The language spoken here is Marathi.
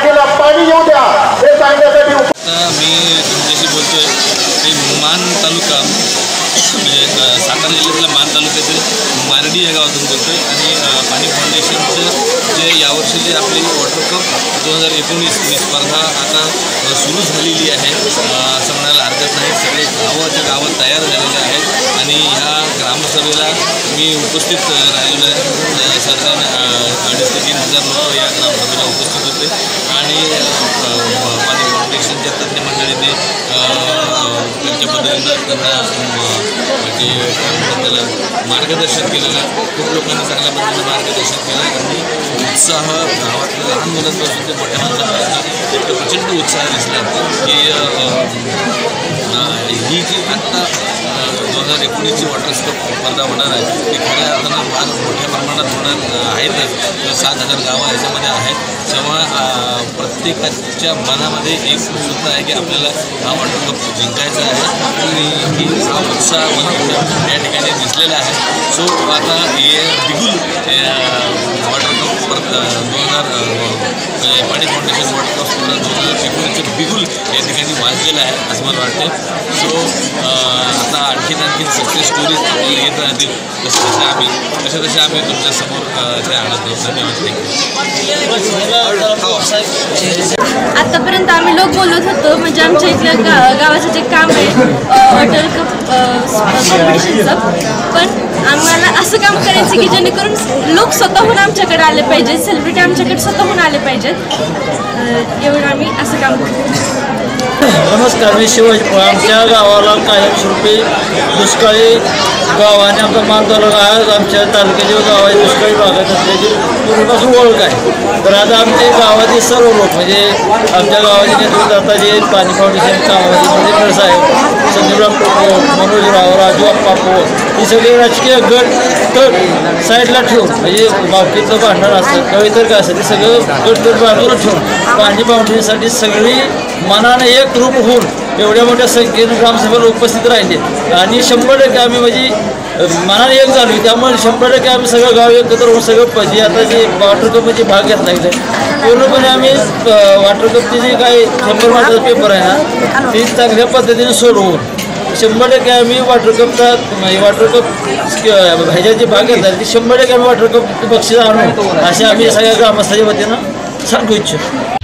राज्याला पाणी येऊ द्या. हे सांगण्यासाठी मी तुमच्याशी बोलतोय. मान तालुका म्हणजे सातारा जिल्ह्यातल्या मान तालुक्यातील मारडी या गावातून बोलतोय. आणि पाणी फाउंडेशनचं जे यावर्षी जे आपली वॉटर कप दोन हजार एकोणीस ही स्पर्धा आता सुरू झालेली आहे. असं म्हणायला हरकत नाही. सगळे गावं त्या गावात तयार झालेले आहेत. आणि ह्या सभेला मी उपस्थित राहिलेलो आहे. अ, साधारण अडीच ते तीन हजार लोक या ग्रामसभेला उपस्थित होते. आणि माझ्या अ, फाउंडेशनच्या तज्ज्ञ मंडळीने त्यांच्या पद्धतीनं त्यांना जे म्हणजे काय म्हणतात त्याला मार्गदर्शन केलेलं खूप लोकांनी चांगल्या पद्धतीनं मार्गदर्शन केलं आणि उत्साह गावातल्या लहान मुलांपासून ते मोठ्या माणसांपर्यंत एक प्रचंड उत्साह दिसला की ही जी आत्ता दोन हजार एकोणीसची वॉटर स्पोर्ट स्पर्धा होणार आहे. ती खऱ्या अर्थानं फार मोठ्या प्रमाणात होणार आहेतच. सात हजार गावं याच्यामध्ये आहेत. तेव्हा प्रत्येकाच्या मनामध्ये एक उत्सुकता आहे की आपल्याला हा वॉटर कप जिंकायचा आहे. आणि ही हा उत्साह मला या ठिकाणी दिसलेला आहे. सो आता हे बिगुल वॉटर कप दोन हजार म्हणजे पाणी फाउंडेशन वर्ल्ड कप दोन हजार एकोणीसचं बिगुल या ठिकाणी वाजलेलं आहे असं मला वाटते सो आता आणखीन आणखीन सक्सेस स्टोरीज आपल्याला येत राहतील तसं जसे आम्ही तसे तसे आम्ही तुमच्यासमोर ते आणत आहोत धन्यवाद आतापर्यंत आम्ही लोक बोलत होतो म्हणजे आमच्या इथल्या गावाचं जे काम आहे वॉटर कप कॉम्पिटिशनचं पण आम्हाला असं काम करायचं की जेणेकरून लोक स्वतःहून आमच्याकडे आले पाहिजेत सेलिब्रिटी आमच्याकडे स्वतःहून आले पाहिजेत. एवढं आम्ही असं काम करतो. नमस्कार मी शिवाजी आमच्या गावाला कायमस्वरूपी दुष्काळी गाव आणि आमचा मान तालुका हा आमच्या तालुक्याचे गाव आहे दुष्काळी भागात असल्याची पूर्वीपासून ओळख आहे. तर आता आमचे गावातील सर्व लोक म्हणजे आमच्या गावाचे नेतृत्व आता जे पाणी फाउंडेशन कामामध्ये म्हणजे साहेब संदीपराव पोपो मनोजराव राजू अप्पा पोळ हे सगळे राजकीय गट तट साईडला ठेवून म्हणजे बाकीचं भांडण असतं कवितर काय असतं ते सगळं गट तट बाजूला ठेवून पाणी फाउंडेशनसाठी सगळी मनानं एक रूप होऊन एवढ्या मोठ्या संख्येनं ग्रामसभेला उपस्थित राहिले. आणि शंभर टक्के आम्ही म्हणजे मनाने एक झालो. त्यामुळे शंभर टक्के आम्ही सगळं गाव एकत्र होऊन सगळं प- जे आता जे वॉटर कपमध्ये भाग घेतला इथे पूर्णपणे आम्ही वॉटर कपचे जे काही शंभर मार्काचा पेपर आहे ना ती चांगल्या पद्धतीने सोडवून शंभर टक्के आम्ही वॉटर कपचा वॉटर कप ह्याच्यात जे भाग घेतला ती शंभर टक्के आम्ही वॉटर कप बक्षीस आणू. असे आम्ही सगळ्या ग्रामस्थाच्या वतीनं सांगू इच्छितो.